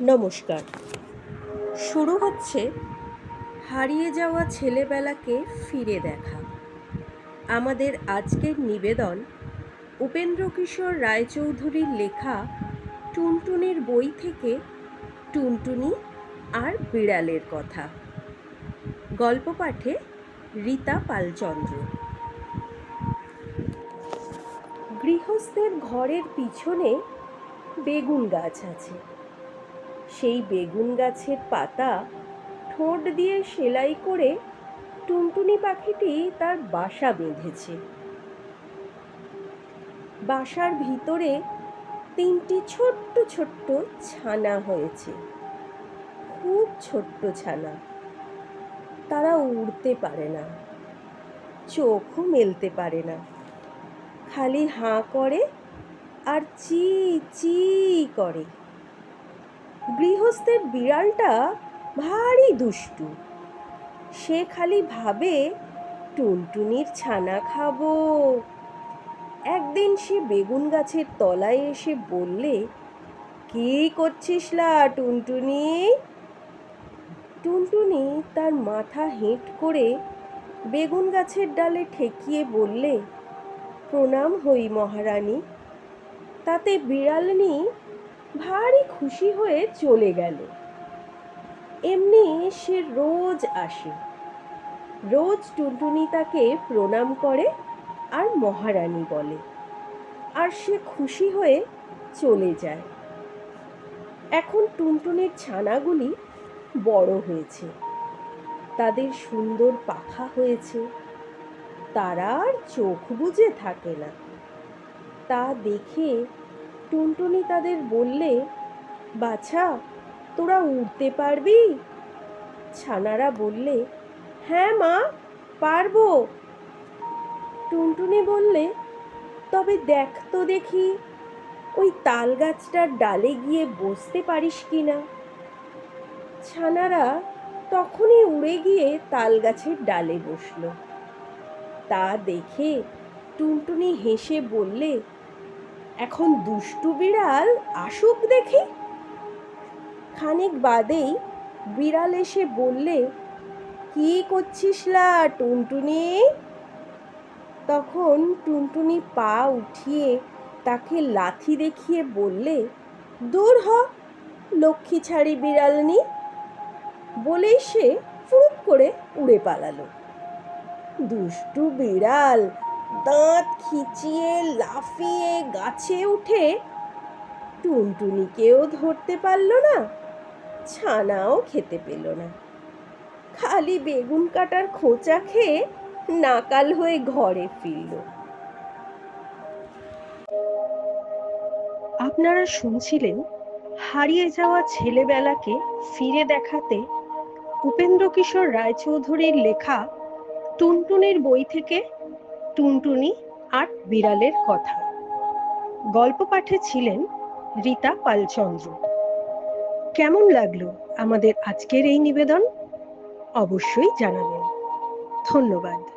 নমস্কার। শুরু হচ্ছে হারিয়ে যাওয়া ছেলেবেলাকে ফিরে দেখা। আমাদের আজকের নিবেদন উপেন্দ্র কিশোর রায়চৌধুরীর লেখা টুনটুনির বই থেকে টুনটুনি আর বিড়ালের কথা। গল্প পাঠে রীতা পালচন্দ্র। গৃহস্থের ঘরের পিছনে বেগুন গাছ আছে। সেই বেগুন গাছের পাতা ঠোঁট দিয়ে সেলাই করে টুনটুনি পাখিটি তার বাসা বেঁধেছে। বাসার ভিতরে তিনটি ছোট্ট ছোট্ট ছানা হয়েছে। খুব ছোট্ট ছানা। তারা উড়তে পারে না। চোখও মেলতে পারে না। খালি হাঁ করে আর চি চি করে। গৃহস্থের বিড়ালটা ভারী দুষ্টু। সে খালি ভাবে, টুনটুনির ছানা খাব। একদিন সে বেগুন গাছের তলায় এসে বললে, কি করছিস লা টুনটুনি? টুনটুনি তার মাথা হেঁট করে বেগুন গাছের ডালে ঠেকিয়ে বললে, প্রণাম হই মহারানী। তাতে বিড়ালনি ভারী খুশি হয়ে চলে গেল। এমনি সে রোজ আসে। রোজ টুনটুনি তাকে প্রণাম করে আর মহারানী বলে। আর সে খুশি হয়ে চলে যায়। এখন টুনটুনির ছানাগুলি বড় হয়েছে। তাদের সুন্দর পাখা হয়েছে। তারা আর চোখ বুজে থাকে না। তা দেখে টুনটুনি তাদের বললে, বাছা, তোরা উড়তে পারবি? ছানারা বললে হ্যাঁ মা, পারব। টুনটুনি বললে, তবে দেখ তো দেখি, ওই তাল গাছটার ডালে গিয়ে বসতে পারিস কি না? ছানারা তখনই উড়ে গিয়ে তাল গাছের ডালে বসল। তা দেখে টুনটুনি হেসে বললে এখন দুষ্টু বিড়াল আসুক দেখি। খানিক বাদেই বিড়াল এসে বললে, কি করছিস লা টুনটুনি? তখন টুনটুনি পা উঠিয়ে তাকে লাথি দেখিয়ে বললে, দূর হ, লক্ষ্মী ছাড়ি বিড়াল বিড়ালনি। বলেই সে ফুরুক করে উড়ে পালালো। দুষ্টু বিড়াল দাঁত খিচিয়ে, লাফিয়ে, গাছে উঠে টুনটুনিকেও ধরতে পারল না, ছানাও খেতে পেল না। খালি বেগুন কাটার খোঁচা খেয়ে নাকাল হয়ে ঘরে ফিরল। আপনারা শুনছিলেন হারিয়ে যাওয়া ছেলেবেলাকে ফিরে দেখাতে উপেন্দ্র কিশোর রায়চৌধুরীর লেখা টুনটুনির বই থেকে টুনটুনি আর বিড়ালের কথা। গল্প পাঠে ছিলেন রীতা পালচন্দ্র। কেমন লাগল আমাদের আজকের এই নিবেদন? অবশ্যই জানাবেন। ধন্যবাদ।